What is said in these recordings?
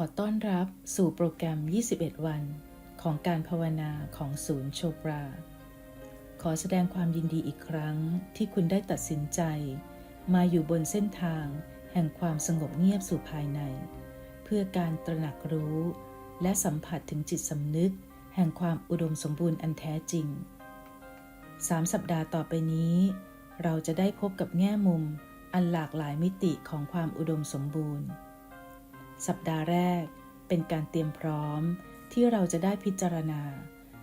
ขอต้อนรับสู่โปรแกรม 21 วัน ของการภาวนาของศูนย์โชปรา ขอแสดงความยินดีอีกครั้งที่คุณได้ตัดสินใจ มาอยู่บนเส้นทางแห่งความสงบเงียบสู่ภายใน เพื่อการตระหนักรู้ และสัมผัสถึงจิตสำนึก แห่งความอุดมสมบูรณ์อันแท้จริงสามสัปดาห์ต่อไปนี้ เราจะได้พบกับแง่มุมอันหลากหลายมิติของความอุดมสมบูรณ์ สัปดาห์แรกเป็นการเตรียมพร้อมที่เราจะได้พิจารณา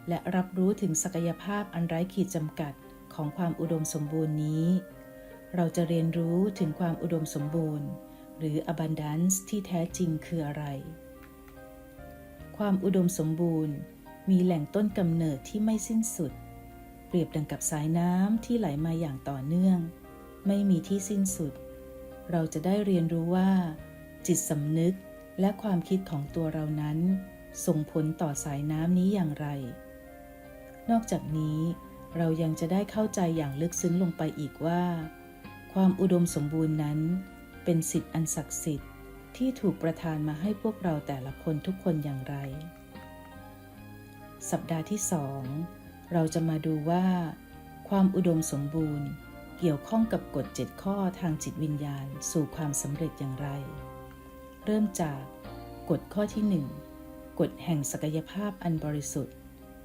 และรับรู้ถึงศักยภาพอันไร้ขีดจำกัดของความอุดมสมบูรณ์นี้ เราจะเรียนรู้ถึงความอุดมสมบูรณ์ หรือ abundance ที่แท้จริงคืออะไร ความอุดมสมบูรณ์ มีแหล่งต้นกำเนิดที่ไม่สิ้นสุด เปรียบดังกับสายน้ำที่ไหลมาอย่างต่อเนื่อง ไม่มีที่สิ้นสุด เราจะได้เรียนรู้ว่า จิตสำนึก และความคิดของตัวเรานั้น ส่งผลต่อสายน้ำนี้อย่างไร นอกจากนี้เรายังจะได้เข้าใจอย่างลึกซึ้งลงไปอีกว่า ความอุดมสมบูรณ์นั้น เป็นสิทธิ์อันศักดิ์สิทธิ์ที่ถูกประทานมาให้พวกเราแต่ละคนทุกคนอย่างไร สัปดาห์ที่สองเราจะมาดูว่า ความอุดมสมบูรณ์ เกี่ยวข้องกับกฎ 7 ข้อทางจิตวิญญาณสู่ความสำเร็จอย่างไร เริ่มจากกฎข้อที่1กฎแห่งศักยภาพอันบริสุทธิ์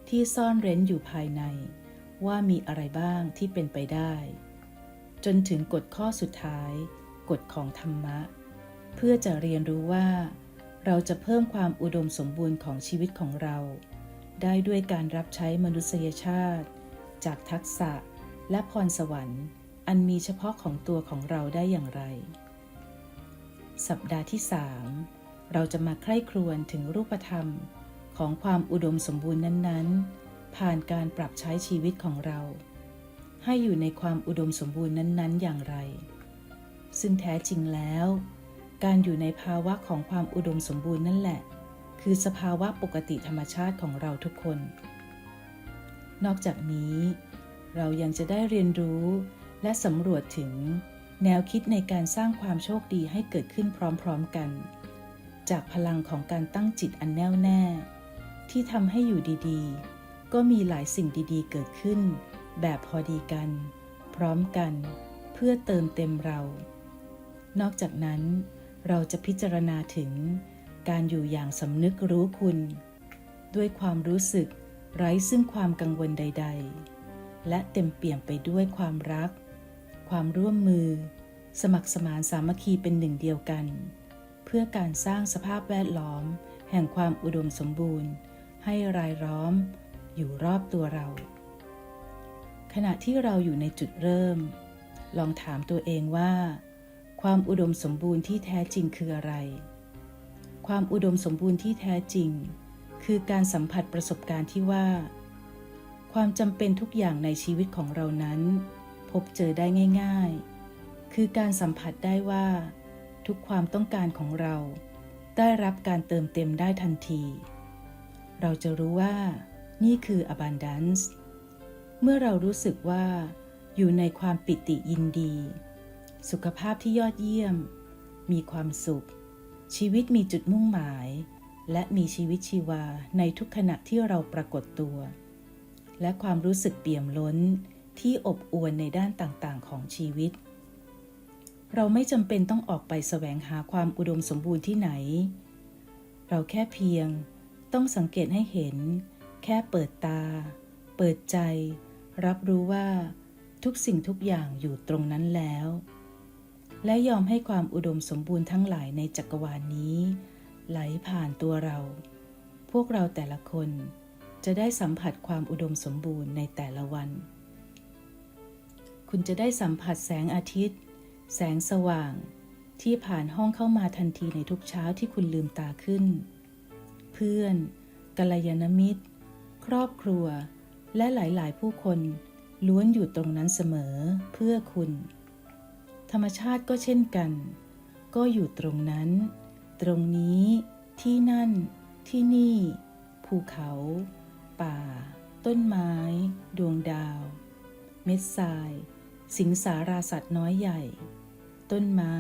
ที่ซ่อนเร้นอยู่ภายใน ว่ามีอะไรบ้างที่เป็นไปได้ จนถึงกฎข้อสุดท้าย กฎของธรรมะ เพื่อจะเรียนรู้ว่า เราจะเพิ่มความอุดมสมบูรณ์ของชีวิตของเรา ได้ด้วยการรับใช้มนุษยชาติ จากทักษะและพรสวรรค์ อันมีเฉพาะของตัวของเราได้อย่างไร สัปดาห์ที่3เราจะมาใคร่ครวญถึงรูปธรรมของความอุดมสมบูรณ์นั้นๆ ผ่านการปรับใช้ชีวิตของเรา ให้อยู่ในความอุดมสมบูรณ์นั้นๆ อย่างไร ซึ่งแท้จริงแล้ว การอยู่ในภาวะของความอุดมสมบูรณ์นั่นแหละ คือสภาวะปกติธรรมชาติของเราทุกคน นอกจากนี้ เรายังจะได้เรียนรู้และสำรวจถึง แนวคิดในการสร้างความโชคดีให้เกิดขึ้นพร้อมๆกัน จากพลังของการตั้งจิตอันแน่วแน่ ที่ทำให้อยู่ดีๆ ก็มีหลายสิ่งดีๆ เกิดขึ้น แบบพอดีกัน พร้อมกัน เพื่อเติมเต็มเรา นอกจากนั้น เราจะพิจารณาถึง การอยู่อย่างสำนึกรู้คุณ ด้วยความรู้สึกไร้ซึ่งความกังวลใด ๆ และเต็มเปี่ยมไปด้วยความรัก ความร่วมมือ สมัครสมานสามัคคีเป็นหนึ่งเดียวกัน เพื่อการสร้างสภาพแวดล้อม แห่งความอุดมสมบูรณ์ ให้รายล้อม อยู่รอบตัวเรา ขณะที่เราอยู่ในจุดเริ่ม ลองถามตัวเองว่า ความอุดมสมบูรณ์ที่แท้จริงคืออะไร ความอุดมสมบูรณ์ที่แท้จริง คือการสัมผัสประสบการณ์ที่ว่า ความจำเป็นทุกอย่างในชีวิตของเรานั้น พบเจอได้ง่าย ๆ คือการสัมผัสได้ว่า ทุกความต้องการของเรา ได้รับการเติมเต็มได้ทันที เราจะรู้ว่า นี่คือ abundance เมื่อเรารู้สึกว่า อยู่ในความปิติยินดี สุขภาพที่ยอดเยี่ยม มีความสุข ชีวิตมีจุดมุ่งหมาย และมีชีวิตชีวาในทุกขณะที่เราปรากฏตัว และความรู้สึกเปี่ยมล้น ที่อบอวลในด้านต่างๆ ของชีวิต เราไม่จำเป็นต้องออกไปแสวงหาความอุดมสมบูรณ์ที่ไหน เราแค่เพียงต้องสังเกตให้เห็น แค่เปิดตา เปิดใจ รับรู้ว่าทุกสิ่งทุกอย่างอยู่ตรงนั้นแล้ว และยอมให้ความอุดมสมบูรณ์ทั้งหลายในจักรวาลนนี้ ไหลผ่านตัวเรา พวกเราแต่ละคนจะได้สัมผัสความอุดมสมบูรณ์ในแต่ละวัน คุณจะได้สัมผัสแสงอาทิตย์ แสงสว่าง ที่ผ่านห้องเข้ามาทันทีในทุกเช้าที่คุณลืมตาขึ้น เพื่อนกัลยาณมิตร ครอบครัว และหลายๆ ผู้คนล้วนอยู่ตรงนั้นเสมอเพื่อคุณ ธรรมชาติก็เช่นกัน ก็อยู่ตรงนั้น ตรงนี้ ที่นั่น ที่นี่ ภูเขา ป่า ต้นไม้ ดวงดาว เม็ดทราย สิงสาราสัตว์น้อยใหญ่ ต้นไม้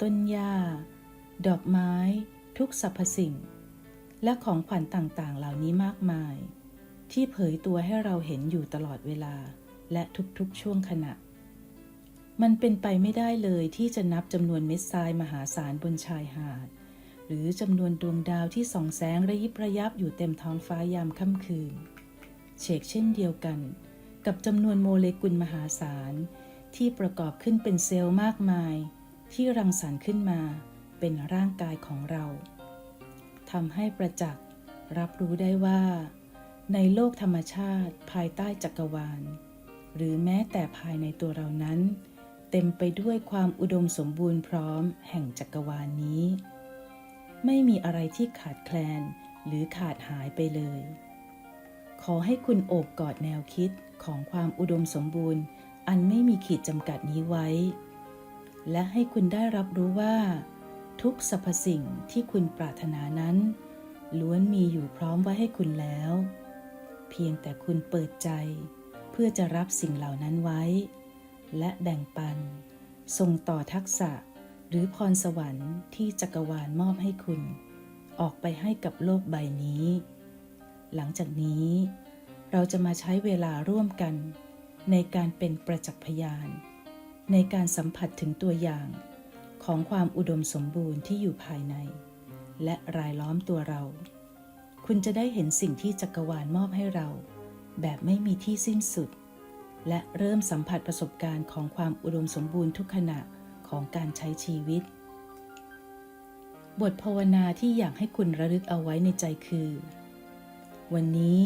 ต้นหญ้า ดอกไม้ ทุกสรรพสิ่ง และของขวัญต่างๆ เหล่านี้มากมาย ที่เผยตัวให้เราเห็นอยู่ตลอดเวลาและทุกๆช่วงขณะ มันเป็นไปไม่ได้เลยที่จะนับจำนวนเม็ดทรายมหาศาลบนชายหาด หรือจำนวนดวงดาวที่ส่องแสงระยิบระยับอยู่เต็มท้องฟ้ายามค่ำคืน เชกเช่นเดียวกัน กับจำนวนโมเลกุลมหาศาล ที่ประกอบขึ้นเป็นเซลล์มากมาย ที่รังสรรค์ขึ้นมาเป็นร่างกายของเราทำให้ประจักษ์รับรู้ได้ว่า ในโลกธรรมชาติภายใต้จักรวาล หรือแม้แต่ภายในตัวเรานั้น เต็มไปด้วยความอุดมสมบูรณ์พร้อมแห่งจักรวาลนี้ ไม่มีอะไรที่ขาดแคลนหรือขาดหายไปเลย ขอให้คุณโอบกอดแนวคิดของความอุดมสมบูรณ์ อันไม่มีขีดจำกัดนี้ไว้ และให้คุณได้รับรู้ว่า ทุกสรรพสิ่งที่คุณปรารถนานั้น ล้วนมีอยู่พร้อมไว้ให้คุณแล้ว เพียงแต่คุณเปิดใจ เพื่อจะรับสิ่งเหล่านั้นไว้ และแบ่งปัน ส่งต่อทักษะหรือพรสวรรค์ที่จักรวาลมอบให้คุณ ออกไปให้กับโลกใบนี้ หลังจากนี้ เราจะมาใช้เวลาร่วมกัน ในการเป็นประจักษ์พยาน ในการสัมผัสถึงตัวอย่างของความอุดมสมบูรณ์ที่อยู่ภายใน และรายล้อมตัวเรา คุณจะได้เห็นสิ่งที่จักรวาลมอบให้เรา แบบไม่มีที่สิ้นสุด และเริ่มสัมผัสประสบการณ์ของความอุดมสมบูรณ์ทุกขณะของการใช้ชีวิต บทภาวนาที่อยากให้คุณระลึกเอาไว้ในใจคือ วันนี้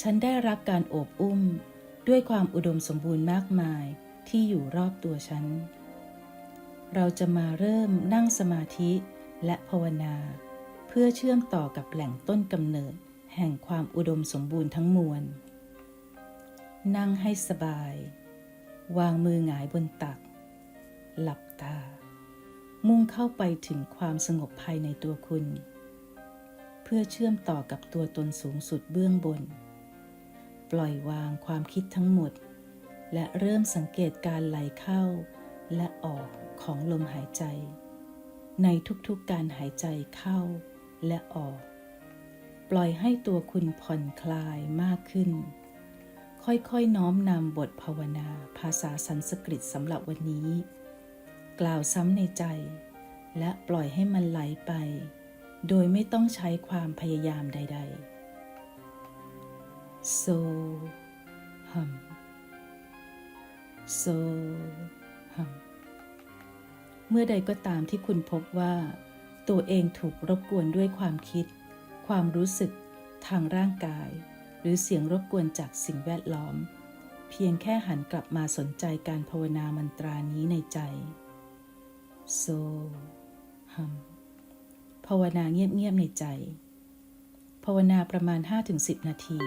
ฉันได้รับการโอบอุ้มด้วยความอุดมสมบูรณ์มากมายที่อยู่รอบตัวฉัน เราจะมาเริ่มนั่งสมาธิและภาวนา เพื่อเชื่อมต่อกับแหล่งต้นกำเนิดแห่งความอุดมสมบูรณ์ทั้งมวล นั่งให้สบาย วางมือหงายบนตัก หลับตา มุ่งเข้าไปถึงความสงบภายในตัวคุณ พื่อเชื่อมต่อกับตัวตนสูงสุดเบื้องบน ปล่อยวางความคิดทั้งหมด และเริ่มสังเกตการไหลเข้าและออกของลมหายใจ ในทุกๆการหายใจเข้าและออก ปล่อยให้ตัวคุณผ่อนคลายมากขึ้น ค่อยๆน้อมนำบทภาวนาภาษาสันสกฤตสำหรับวันนี้ กล่าวซ้ำในใจ และปล่อยให้มันไหลไป โดยไม่ต้องใช้ความพยายามใดๆโซฮัมโซฮัมเมื่อใดก็ตามที่คุณพบว่า ตัวเองถูกรบกวนด้วยความคิด ความรู้สึก ทางร่างกาย หรือเสียงรบกวนจากสิ่งแวดล้อม เพียงแค่หันกลับมาสนใจการภาวนามันตรานี้ในใจโซฮัม ภาวนาเงียบๆในใจ ภาวนาประมาณ 5-10 นาที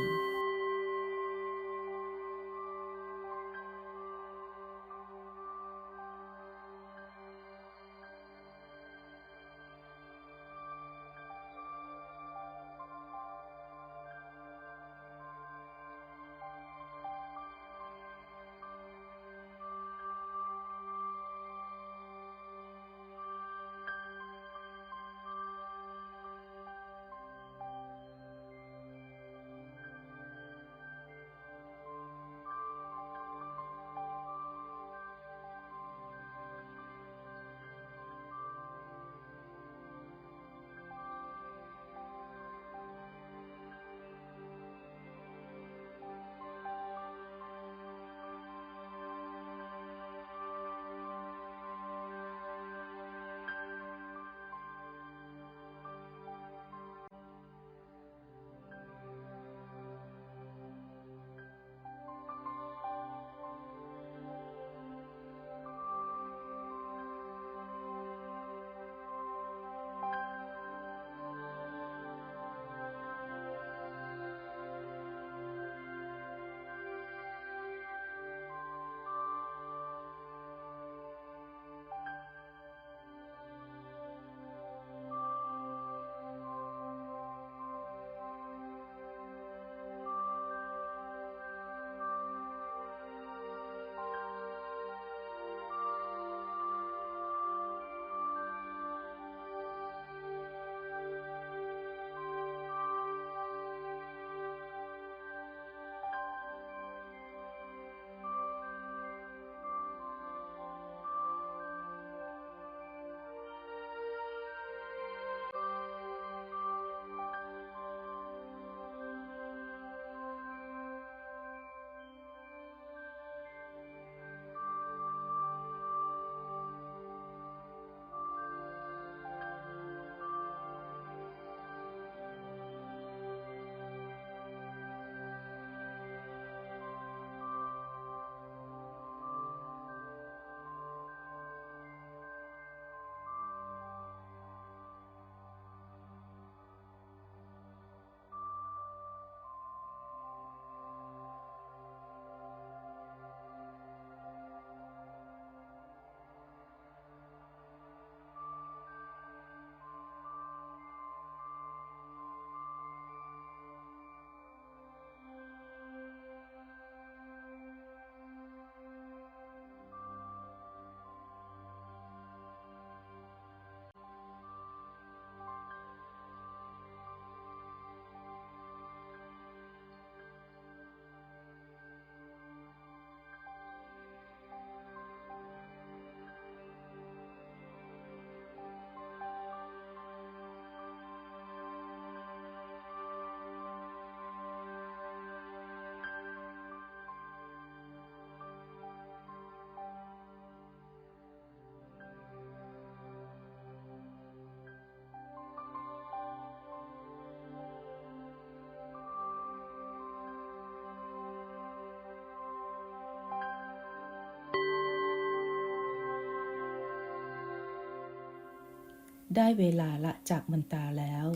ได้เวลาละจากมันตาแล้ว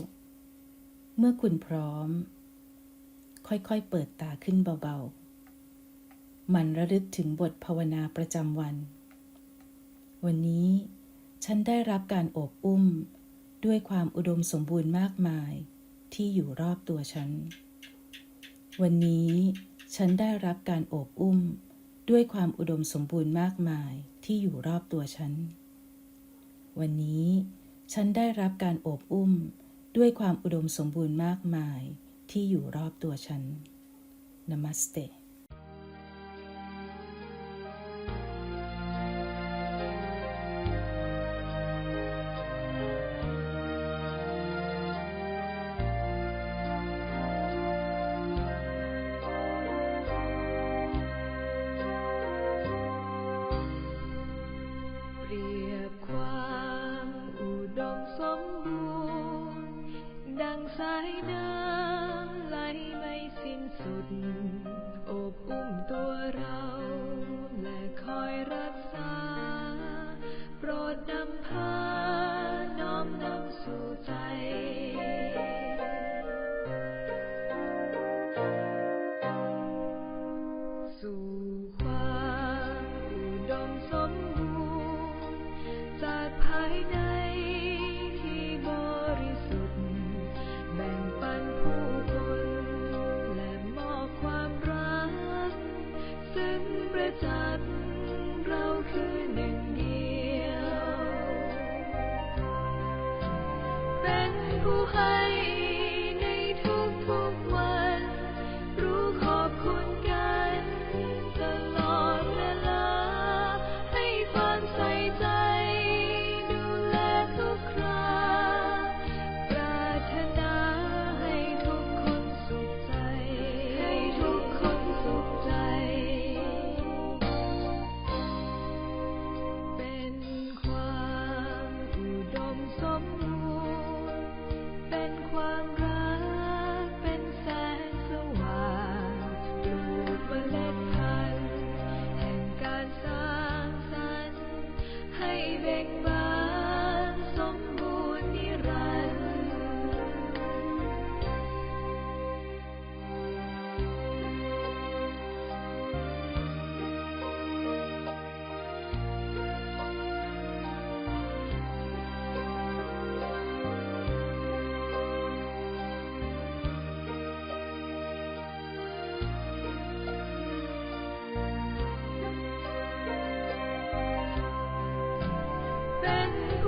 เมื่อคุณพร้อม ค่อยๆเปิดตาขึ้นเบาๆ มันระลึกถึงบทภาวนาประจำวัน วันนี้ ฉันได้รับการโอบอุ้มด้วยความอุดมสมบูรณ์มากมายที่อยู่รอบตัวฉัน วันนี้ฉันได้รับการโอบอุ้มด้วยความอุดมสมบูรณ์มากมายที่อยู่รอบตัวฉัน วันนี้ ฉันได้รับการโอบอุ้มด้วยความอุดมสมบูรณ์มากมายที่อยู่รอบตัวฉัน Namaste จา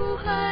เป็นผู้ให้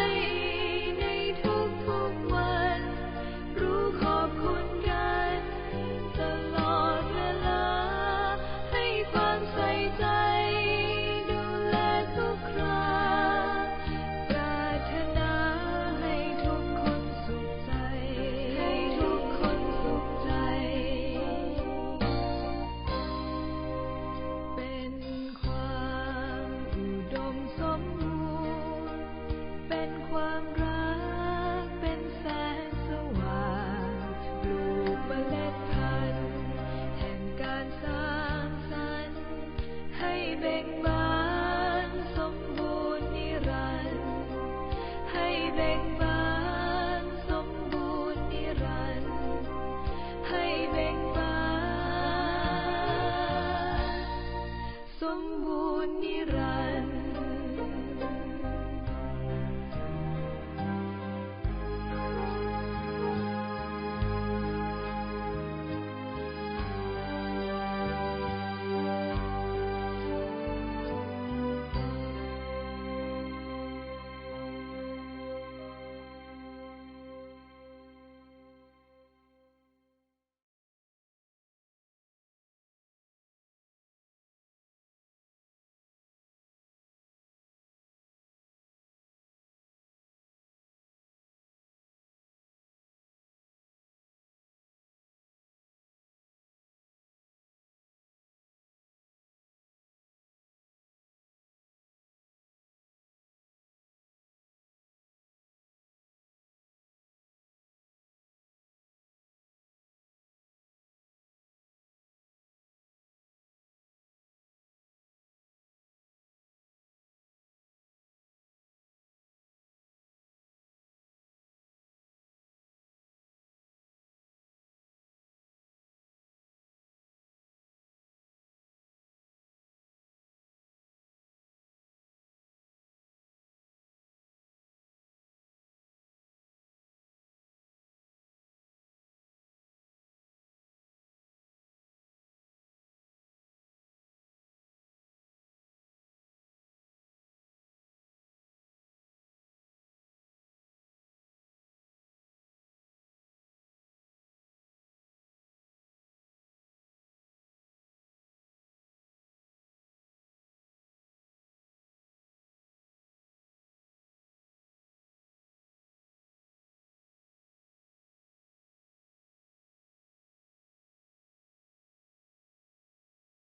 everything but